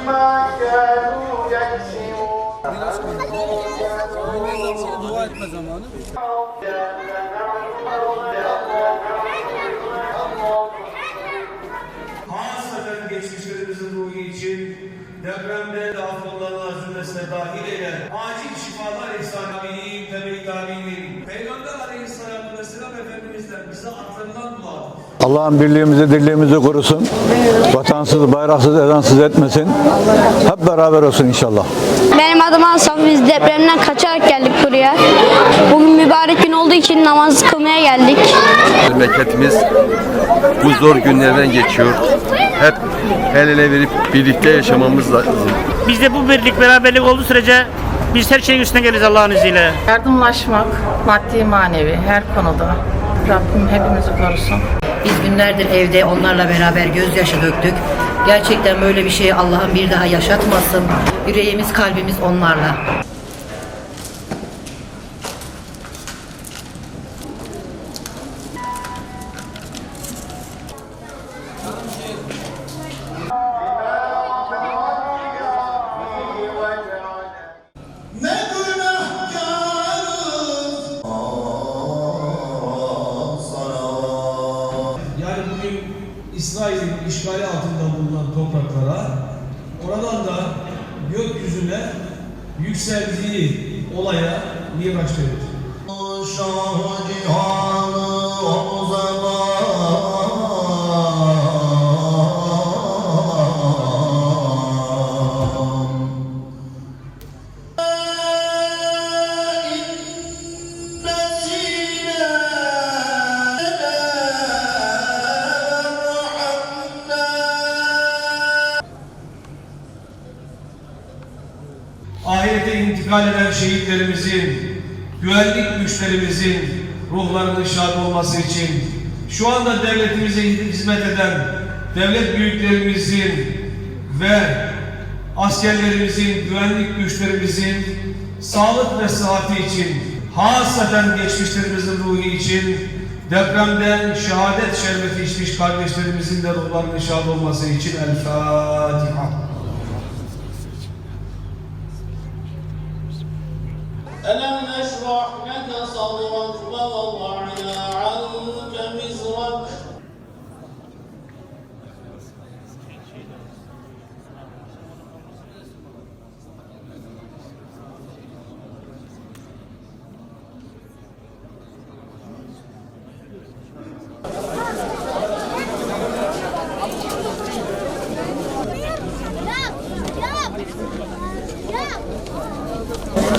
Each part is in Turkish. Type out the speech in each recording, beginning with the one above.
بما كانوا يكسبون Dua etme zamanı. Hasaten geçmişlerimizin ruhu için depremde de affolların azimesine dahil eyle. Acil şifalar ihsan amin, tebrik amin. Peygamber aleyhisselatü vesselam Efendimiz'den bize aktarılan dua. Allah'ın birliğimizi, dirliğimizi korusun. Vatansız, bayraksız, ezansız etmesin. Hep beraber olsun inşallah. Benim adım Hasan. Biz depremden kaçarak geldik buraya. Bugün mübarek gün olduğu için namaz kılmaya geldik. Memleketimiz bu zor günlerden geçiyor. Hep el ele verip birlikte yaşamamız lazım. Bizde bu birlik, beraberlik olduğu sürece biz her şeyin üstüne geliriz Allah'ın izniyle. Yardımlaşmak, maddi manevi her konuda Rabbim hepimizi korusun. Biz günlerdir evde onlarla beraber gözyaşı döktük. Gerçekten böyle bir şeyi Allah'ım bir daha yaşatmasın. Yüreğimiz, kalbimiz onlarla. İsrail'in işgali altında bulunan topraklara oradan da gökyüzüne yükseldiği olaya Miraç denir. Ahirete intikal eden şehitlerimizin, güvenlik güçlerimizin ruhlarının şad olması için şu anda devletimize hizmet eden devlet büyüklerimizin ve askerlerimizin, güvenlik güçlerimizin sağlık ve sıhhati için hasaten geçmişlerimizin ruhu için depremden şehadet şerbeti içmiş kardeşlerimizin de ruhlarının şad olması için El Fatiha. ألم نشرح لك صدرك ووضعنا عنك وزرك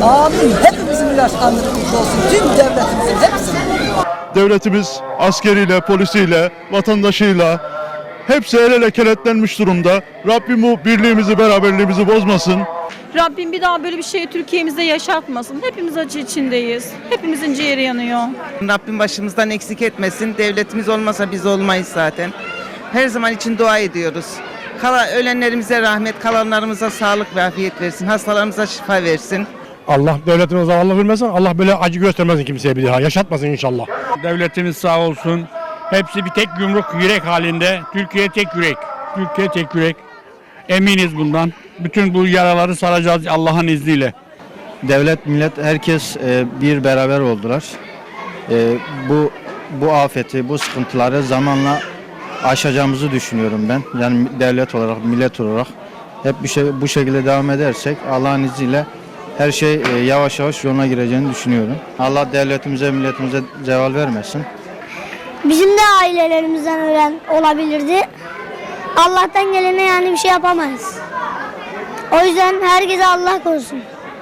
Amin. Hepimizin ilaçlandırılmış olsun. Tüm devletimizin hepsinin. devletimiz askeriyle, polisiyle, vatandaşıyla hepsi el ele kenetlenmiş durumda. Rabbim bu birliğimizi, beraberliğimizi bozmasın. Rabbim bir daha böyle bir şeyi Türkiye'mizde yaşatmasın. Hepimiz acı içindeyiz. Hepimizin ciğeri yanıyor. Rabbim başımızdan eksik etmesin. Devletimiz olmasa biz olmayız zaten. Her zaman için dua ediyoruz. Kala, ölenlerimize rahmet, kalanlarımıza sağlık ve afiyet versin. Hastalarımıza şifa versin. Allah devletimize zavallı vermesin. Allah böyle acı göstermesin kimseye bir daha. Yaşatmasın inşallah. Devletimiz sağ olsun. Hepsi bir tek yumruk yürek halinde. Türkiye tek yürek. Türkiye tek yürek. Eminiz bundan. Bütün bu yaraları saracağız Allah'ın izniyle. Devlet, millet, herkes e, bir beraber oldular. E, bu bu afeti, bu sıkıntıları zamanla aşacağımızı düşünüyorum ben. Yani devlet olarak, millet olarak hep bir şey bu şekilde devam edersek Allah'ın izniyle her şey e, yavaş yavaş yoluna gireceğini düşünüyorum. Allah devletimize, milletimize zeval vermesin. Bizim de ailelerimizden ölen olabilirdi. Allah'tan gelene yani bir şey yapamayız. O yüzden herkese Allah korusun.